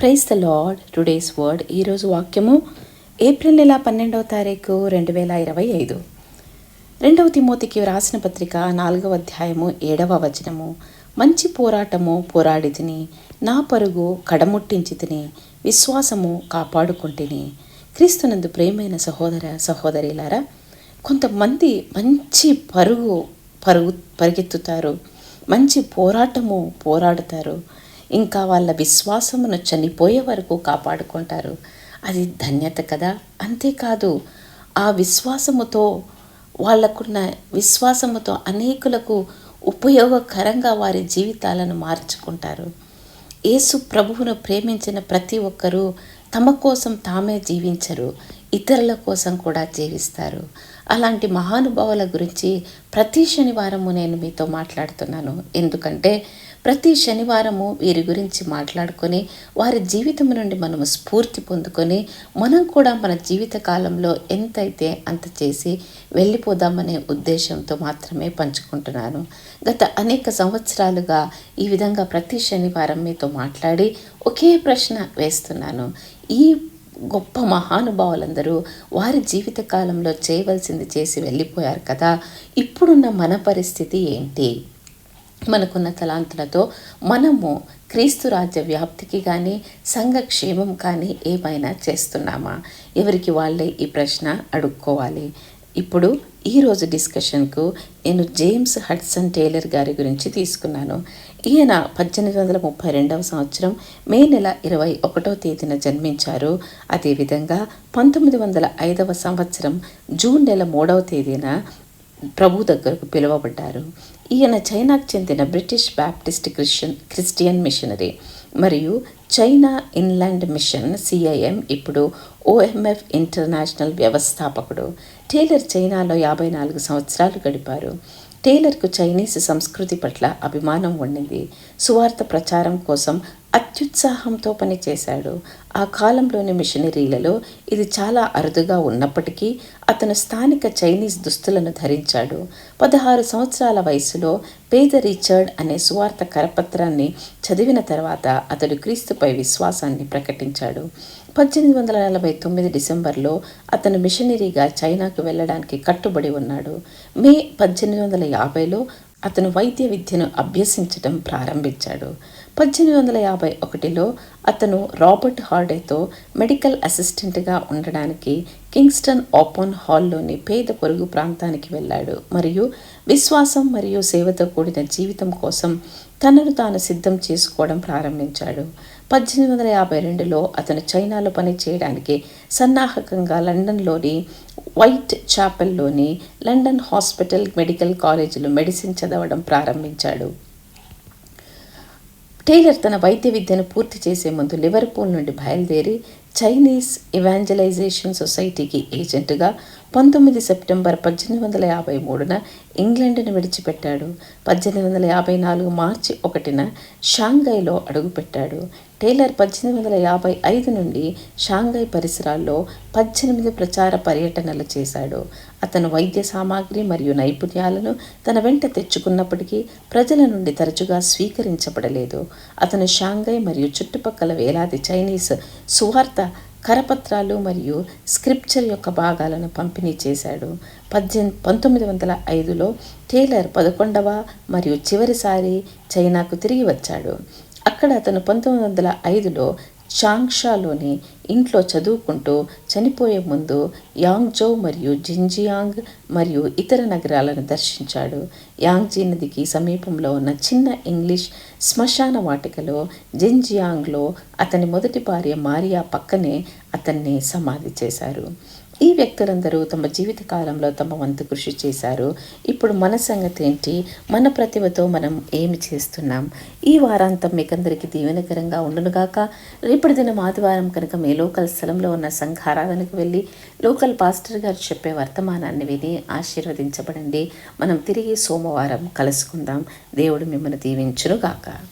Praise the Lord today's word ఈరోజు వాక్యము April నెల పన్నెండవ తారీఖు రెండు వేల ఇరవై ఐదు. రెండవ తిమోతికి వ్రాసిన పత్రిక నాలుగవ అధ్యాయము ఏడవ వచనము. మంచి పోరాటము పోరాడి తిని నా పరుగు కడముట్టించి తిని విశ్వాసము కాపాడుకుంటుని. క్రీస్తునందు ప్రేమైన సహోదర సహోదరిలారా కొంతమంది మంచి పరుగు పరుగు పరిగెత్తుతారు మంచి పోరాటము పోరాడుతారు. ఇంకా వాళ్ళ విశ్వాసమును చనిపోయే వరకు కాపాడుకుంటారు. అది ధన్యత కదా? అంతేకాదు ఆ విశ్వాసముతో వాళ్ళకున్న విశ్వాసముతో అనేకులకు ఉపయోగకరంగా వారి జీవితాలను మార్చుకుంటారు. యేసు ప్రభువును ప్రేమించిన ప్రతి ఒక్కరూ తమ కోసం తామే జీవించరు. ఇతరుల కోసం కూడా జీవిస్తారు. అలాంటి మహానుభావుల గురించి ప్రతి శనివారము నేను మీతో మాట్లాడుతున్నాను. ఎందుకంటే ప్రతి శనివారము వీరి గురించి మాట్లాడుకొని వారి జీవితం నుండి మనము స్ఫూర్తి పొందుకొని మనం కూడా మన జీవిత కాలంలో ఎంతైతే అంత చేసి వెళ్ళిపోదామనే ఉద్దేశంతో మాత్రమే పంచుకుంటున్నాను. గత అనేక సంవత్సరాలుగా ఈ విధంగా ప్రతి శనివారం మీతో మాట్లాడి ఒకే ప్రశ్న వేస్తున్నాను. ఈ గొప్ప మహానుభావులందరూ వారి జీవిత కాలంలో చేయవలసింది చేసి వెళ్ళిపోయారు కదా. ఇప్పుడున్న మన పరిస్థితి ఏంటి? మనకున్న తలాంతులతో మనము క్రీస్తు రాజ్య వ్యాప్తికి కానీ సంఘక్షేమం కానీ ఏమైనా చేస్తున్నామా? ఎవరికి వాళ్ళే ఈ ప్రశ్న అడుక్కోవాలి. ఇప్పుడు ఈరోజు డిస్కషన్కు నేను జేమ్స్ హడ్సన్ టైలర్ గారి గురించి తీసుకున్నాను. ఈయన పద్దెనిమిది వందల ముప్పై రెండవ సంవత్సరం మే నెల ఇరవై ఒకటో తేదీన జన్మించారు. అదేవిధంగా పంతొమ్మిది వందల ఐదవ సంవత్సరం జూన్ నెల మూడవ తేదీన ప్రభు దగ్గరకు పిలువబడ్డారు. ఈయన చైనాకు చెందిన British Baptist Christian Christian missionary. మరియు చైనా ఇన్లాండ్ మిషన్ సిఐఎం ఇప్పుడు ఓఎంఎఫ్ ఇంటర్నేషనల్ వ్యవస్థాపకుడు. టేలర్ చైనాలో యాభై నాలుగు సంవత్సరాలు గడిపారు. టేలర్కు చైనీస్ సంస్కృతి పట్ల అభిమానం ఉండింది. సువార్త ప్రచారం కోసం అత్యుత్సాహంతో పనిచేశాడు. ఆ కాలంలోని మిషనరీలలో ఇది చాలా అరుదుగా ఉన్నప్పటికీ అతను స్థానిక చైనీస్ దుస్తులను ధరించాడు. పదహారు సంవత్సరాల వయసులో పేద రిచర్డ్ అనే సువార్త కరపత్రాన్ని చదివిన తర్వాత అతడు క్రీస్తుపై విశ్వాసాన్ని ప్రకటించాడు. పద్దెనిమిది వందల నలభై తొమ్మిది డిసెంబర్లో అతను మిషనరీగా చైనాకు వెళ్ళడానికి కట్టుబడి ఉన్నాడు. మే పద్దెనిమిది వందల యాభైలో అతను వైద్య విద్యను అభ్యసించడం ప్రారంభించాడు. పద్దెనిమిది వందల యాభై ఒకటిలో అతను రాబర్ట్ హార్డేతో మెడికల్ అసిస్టెంట్గా ఉండడానికి కింగ్స్టన్ ఓపెన్ హాల్లోని పేద పొరుగు ప్రాంతానికి వెళ్ళాడు. మరియు విశ్వాసం మరియు సేవతో కూడిన జీవితం కోసం తనను తాను సిద్ధం చేసుకోవడం ప్రారంభించాడు. పద్దెనిమిది వందల యాభై రెండులో అతను చైనాలో పని చేయడానికి సన్నాహకంగా లండన్లోని వైట్ చాపెల్లోని లండన్ హాస్పిటల్ మెడికల్ కాలేజీలో మెడిసిన్ చదవడం ప్రారంభించాడు. టైలర్ తన వైద్య విద్యను పూర్తి చేసే ముందు లివర్పూల్ నుండి బయలుదేరి చైనీస్ ఇవాంజలైజేషన్ సొసైటీకి ఏజెంట్గా పంతొమ్మిది సెప్టెంబర్ పద్దెనిమిది వందల యాభై మూడున ఇంగ్లాండ్ను విడిచిపెట్టాడు. పద్దెనిమిది వందల యాభై నాలుగు మార్చి ఒకటిన షాంఘైలో అడుగుపెట్టాడు. టేలర్ పద్దెనిమిది వందల యాభై ఐదు నుండి షాంఘై పరిసరాల్లో పద్దెనిమిది ప్రచార పర్యటనలు చేశాడు. అతను వైద్య సామాగ్రి మరియు నైపుణ్యాలను తన వెంట తెచ్చుకున్నప్పటికీ ప్రజల నుండి తరచుగా స్వీకరించబడలేదు. అతను షాంఘై మరియు చుట్టుపక్కల వేలాది చైనీస్ సువార్త కరపత్రాలు మరియు స్క్రిప్చర్ యొక్క భాగాలను పంపిణీ చేశాడు. పద్దెనిమిది పంతొమ్మిది వందల ఐదులో టేలర్ పదకొండవ మరియు చివరిసారి చైనాకు తిరిగి వచ్చాడు. అక్కడ అతను పంతొమ్మిది వందల ఐదులో షాంగ్షాలోని ఇంట్లో చదువుకుంటూ చనిపోయే ముందు యాంగ్జౌ మరియు జింజియాంగ్ మరియు ఇతర నగరాలను దర్శించాడు. యాంగ్జీ నదికి సమీపంలో ఉన్న చిన్న ఇంగ్లీష్ శ్మశాన వాటికలో జింజియాంగ్లో అతని మొదటి భార్య మారియా పక్కనే అతన్ని సమాధి చేశారు. ఈ వ్యక్తులందరూ తమ జీవిత కాలంలో తమ వంతు కృషి చేశారు. ఇప్పుడు మన సంగతి ఏంటి? మన ప్రతిభతో మనం ఏమి చేస్తున్నాం? ఈ వారాంతం మీకందరికీ దీవెనకరంగా ఉండునుగాక రేపటి దినం ఆదివారం కనుక మీ లోకల్ స్థలంలో ఉన్న సంఘారాధనకు వెళ్ళి లోకల్ పాస్టర్ గారు చెప్పే వర్తమానాన్ని విని ఆశీర్వదించబడండి. మనం తిరిగి సోమవారం కలుసుకుందాం. దేవుడు మిమ్మల్ని దీవించునుగాక